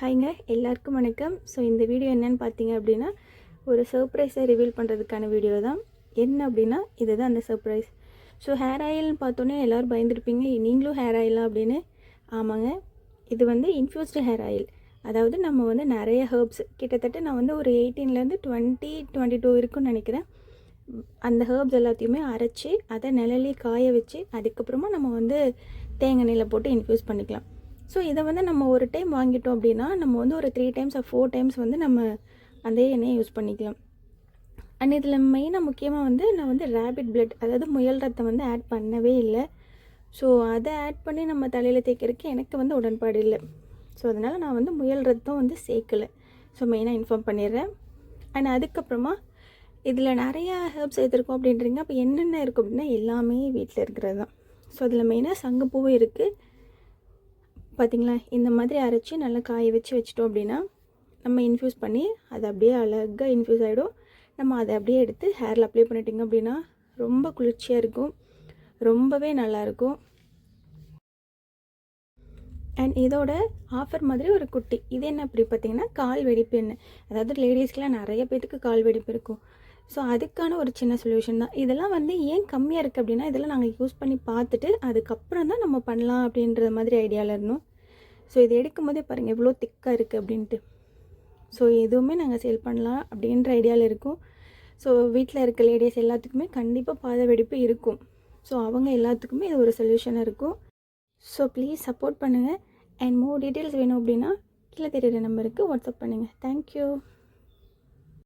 ஹாய்ங்க எல்லாருக்கும் வணக்கம். ஸோ இந்த வீடியோ என்னன்னு பார்த்தீங்க அப்படின்னா ஒரு சர்ப்ரைஸை ரிவீல் பண்ணுறதுக்கான வீடியோ தான். என்ன அப்படின்னா இதுதான் அந்த சர்ப்ரைஸ் ஸோ ஹேர் ஆயில்னு பார்த்தோன்னே எல்லோரும் பயந்துருப்பீங்க நீங்களும் ஹேர் ஆயிலாம் அப்படின்னு. ஆமாங்க. இது வந்து இன்ஃப்யூஸ்டு ஹேர் ஆயில் அதாவது நம்ம வந்து நிறைய ஹெர்ப்ஸ் கிட்டத்தட்ட நான் வந்து ஒரு எயிட்டீன்லேருந்து டுவெண்ட்டி டுவெண்ட்டி டூ இருக்குன்னு நினைக்கிறேன். அந்த ஹெர்ப்ஸ் எல்லாத்தையுமே அரைச்சி அதை நிழலே காய வச்சு அதுக்கப்புறமா நம்ம வந்து தேங்காய் எண்ணெயில் போட்டு இன்ஃப்யூஸ் பண்ணிக்கலாம். ஸோ இதை வந்து நம்ம ஒரு டைம் வாங்கிட்டோம் அப்படின்னா நம்ம வந்து ஒரு த்ரீ டைம்ஸ் ஃபோர் டைம்ஸ் வந்து நம்ம அதே எண்ணெயை யூஸ் பண்ணிக்கலாம். அண்ட் இதில் மெயினாக முக்கியமாக வந்து நான் வந்து ரேபிட் பிளட் அதாவது முயல் ரத்தம் வந்து ஆட் பண்ணவே இல்லை. ஸோ அதை ஆட் பண்ணி நம்ம தலையில் தேய்க்கிறதுக்கு எனக்கு வந்து உடன்பாடு இல்லை. ஸோ அதனால் நான் வந்து முயல் ரத்தம் வந்து சேர்க்கலை. ஸோ மெயினாக இன்ஃபார்ம் பண்ணிடுறேன். அண்ட் அதுக்கப்புறமா இதில் நிறையா ஹெர்ப்ஸ் சேர்த்துருக்கோம் அப்படின்றீங்க. அப்போ என்னென்ன இருக்கும் அப்படின்னா எல்லாமே வீட்டில் இருக்கிறது தான். ஸோ அதில் மெயினாக சங்குப்பூவும் இருக்குது பார்த்திங்களா? இந்த மாதிரி அரைச்சி நல்லா காய வச்சு வச்சிட்டோம் அப்படின்னா நம்ம இன்ஃப்யூஸ் பண்ணி அது அப்படியே அழகாக இன்ஃப்யூஸ் ஆகிடும் நம்ம அதை அப்படியே எடுத்து ஹேரில் அப்ளை பண்ணிட்டிங்க அப்படின்னா ரொம்ப குளிர்ச்சியாக இருக்கும். ரொம்பவே நல்லாயிருக்கும் அண்ட் இதோட ஆஃபர் மாதிரி ஒரு குட்டி. இது என்ன அப்படி பார்த்தீங்கன்னா கால் வெடிப்பு என்ன அதாவது லேடிஸ்க்கெலாம் நிறைய பேத்துக்கு கால் வெடிப்பு இருக்கும். ஸோ அதுக்கான ஒரு சின்ன சொல்யூஷன் தான். இதெல்லாம் வந்து ஏன் கம்மியாக இருக்குது அப்படின்னா இதெல்லாம் நாங்கள் யூஸ் பண்ணி பார்த்துட்டு அதுக்கப்புறம் தான் நம்ம பண்ணலாம் அப்படின்ற மாதிரி ஐடியாவில் இருந்தோம். ஸோ இது எடுக்கும் போதே பாருங்கள் எவ்வளோ திக்காக இருக்குது அப்படின்ட்டு. ஸோ எதுவுமே நாங்கள் சேல் பண்ணலாம் அப்படின்ற ஐடியாவில் இருக்கும். ஸோ வீட்டில் இருக்க லேடிஸ் எல்லாத்துக்குமே கண்டிப்பாக பாத வெடிப்பு இருக்கும். ஸோ அவங்க எல்லாத்துக்குமே இது ஒரு சொல்யூஷனாக இருக்கும். ஸோ ப்ளீஸ் சப்போர்ட் பண்ணுங்கள் அண்ட் மோர் டீட்டெயில்ஸ் வேணும் அப்படின்னா கீழே தெரியுற நம்பருக்கு வாட்ஸ்அப் பண்ணுங்கள் தேங்க்யூ